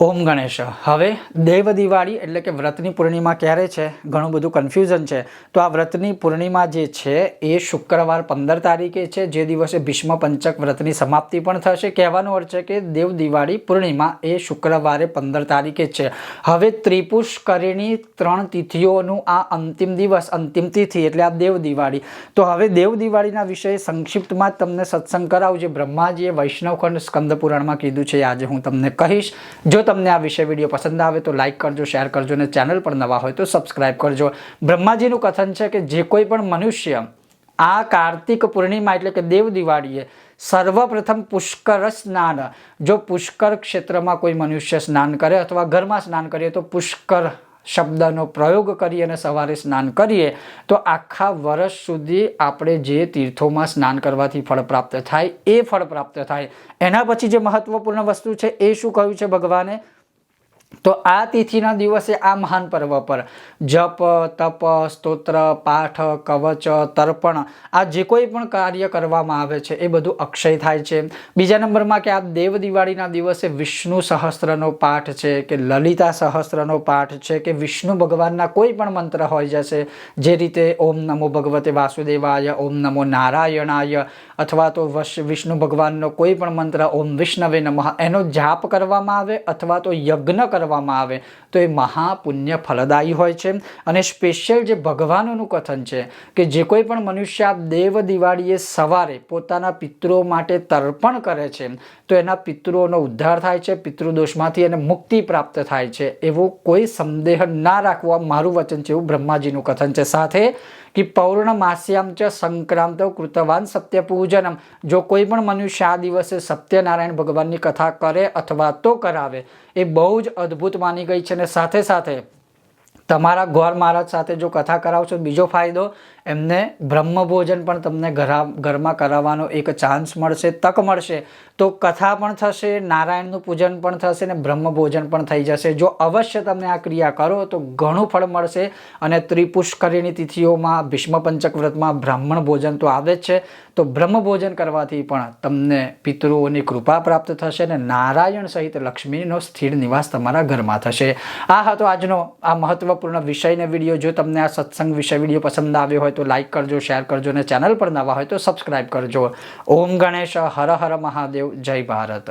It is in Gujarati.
ઓમ ગણેશ. હવે દેવ દિવાળી એટલે કે વ્રતની પૂર્ણિમા ક્યારે છે? ઘણું બધું કન્ફ્યુઝન છે. તો આ વ્રતની પૂર્ણિમા જે છે, એ શુક્રવાર પંદર તારીખે છે. જે દિવસે ભીષ્મ પંચક વ્રતની સમાપ્તિ પણ થશે. કહેવાનો અર્થ છે કે દેવ દિવાળી પૂર્ણિમા એ શુક્રવારે પંદર તારીખે છે. હવે ત્રિપુષ્કરીણી ત્રણ તિથિઓનું આ અંતિમ દિવસ, અંતિમ તિથિ એટલે આ દેવ દિવાળી. તો હવે દેવ દિવાળીના વિષય સંક્ષિપ્તમાં તમને સત્સંગ કરાવું. જે બ્રહ્માજીએ વૈષ્ણવખંડ સ્કંદ પુરાણમાં કીધું છે આજે હું તમને કહીશ. જો તમને આ વિષય વીડિયો પસંદ આવે તો લાઇક કરજો શેર કરજો અને ચેનલ પર નવા હોય તો સબસ્ક્રાઇબ કરજો. બ્રહ્માજીનું કથન છે કે જે કોઈ પણ મનુષ્ય આ કાર્તિક પૂર્ણિમા એટલે કે દેવ દિવાળીએ સર્વપ્રથમ પુષ્કર સ્નાન, જો પુષ્કર ક્ષેત્રમાં કોઈ મનુષ્ય સ્નાન કરે અથવા ઘરમાં સ્નાન કરીએ તો પુષ્કર શબ્દનો પ્રયોગ કરી અને સવારે સ્નાન કરીએ, તો આખા વર્ષ સુધી આપણે જે તીર્થોમાં સ્નાન કરવાથી ફળ પ્રાપ્ત થાય, એ ફળ પ્રાપ્ત થાય. એના પછી જે મહત્વપૂર્ણ વસ્તુ છે, એ શું કહ્યું છે ભગવાને? તો આ તિથિના દિવસે આ મહાન પર્વ પર જપ, તપ, સ્તોત્ર, પાઠ, કવચ, તર્પણ, આ જે કોઈ પણ કાર્ય કરવામાં આવે છે, એ બધું અક્ષય થાય છે. બીજા નંબરમાં કે આ દેવ દિવાળીના દિવસે વિષ્ણુ સહસ્ત્રનો પાઠ છે, કે લલિતા સહસ્ત્રનો પાઠ છે, કે વિષ્ણુ ભગવાનના કોઈ પણ મંત્ર હોઈ જશે, જે રીતે ઓમ નમો ભગવતે વાસુદેવાય, ઓમ નમો નારાયણાય, અથવા તો વિષ્ણુ ભગવાનનો કોઈ પણ મંત્ર ઓમ વિષ્ણવે નમઃ, એનો જાપ કરવામાં આવે, અથવા તો યજ્ઞ કરવામાં આવે, તો એ મહાપુણ્ય ફલદાયી હોય છે. અને સ્પેશિયલ જે ભગવાનોનું કથન છે કે જે કોઈ પણ મનુષ્ય આ દેવ દિવાળીએ સવારે પોતાના પિતૃઓ માટે તર્પણ કરે છે, તો એના પિતૃઓનો ઉદ્ધાર થાય છે, પિતૃદોષમાંથી એને મુક્તિ પ્રાપ્ત થાય છે. એવો કોઈ સંદેહ ના રાખવા મારું વચન છે એવું બ્રહ્માજીનું કથન છે. સાથે કે પૌર્ણમાસ્યામ સંક્રાંત કૃતવાન સત્ય પૂજનમ જો કોઈ પણ મનુષ્ય આ દિવસે સત્યનારાયણ ભગવાનની કથા કરે અથવા તો કરાવે એ બહુ જ અદ્ભુત માની ગઈ છે અને સાથે સાથે તમારા ગોર મહારાજ સાથે જો કથા કરાવશો, બીજો ફાયદો એમને બ્રહ્મ ભોજન પણ તમને ઘરા, ઘરમાં કરાવવાનો એક ચાન્સ મળશે, તક મળશે. તો કથા પણ થશે, નારાયણનું પૂજન પણ થશે ને બ્રહ્મ ભોજન પણ થઈ જશે. જો અવશ્ય તમે આ ક્રિયા કરો, તો ઘણું ફળ મળશે. અને ત્રિપુષ્કરીની તિથિઓમાં, ભીષ્મ પંચક વ્રતમાં બ્રાહ્મણ ભોજન તો આવે જ છે. તો બ્રહ્મ ભોજન કરવાથી પણ તમને પિતૃઓની કૃપા પ્રાપ્ત થશે ને નારાયણ સહિત લક્ષ્મીનો સ્થિર નિવાસ તમારા ઘરમાં થશે. આ હતો આજનો આ મહત્વપૂર્ણ વિષયને વીડિયો. જો તમને આ સત્સંગ વિષય વીડિયો પસંદ આવ્યો હોય તો લાઇક કરજો શેર કરજો અને ચેનલ પર નવા હોય તો સબસ્ક્રાઈબ કરજો. ઓમ ગણેશ, હર હર મહાદેવ, જય ભારત.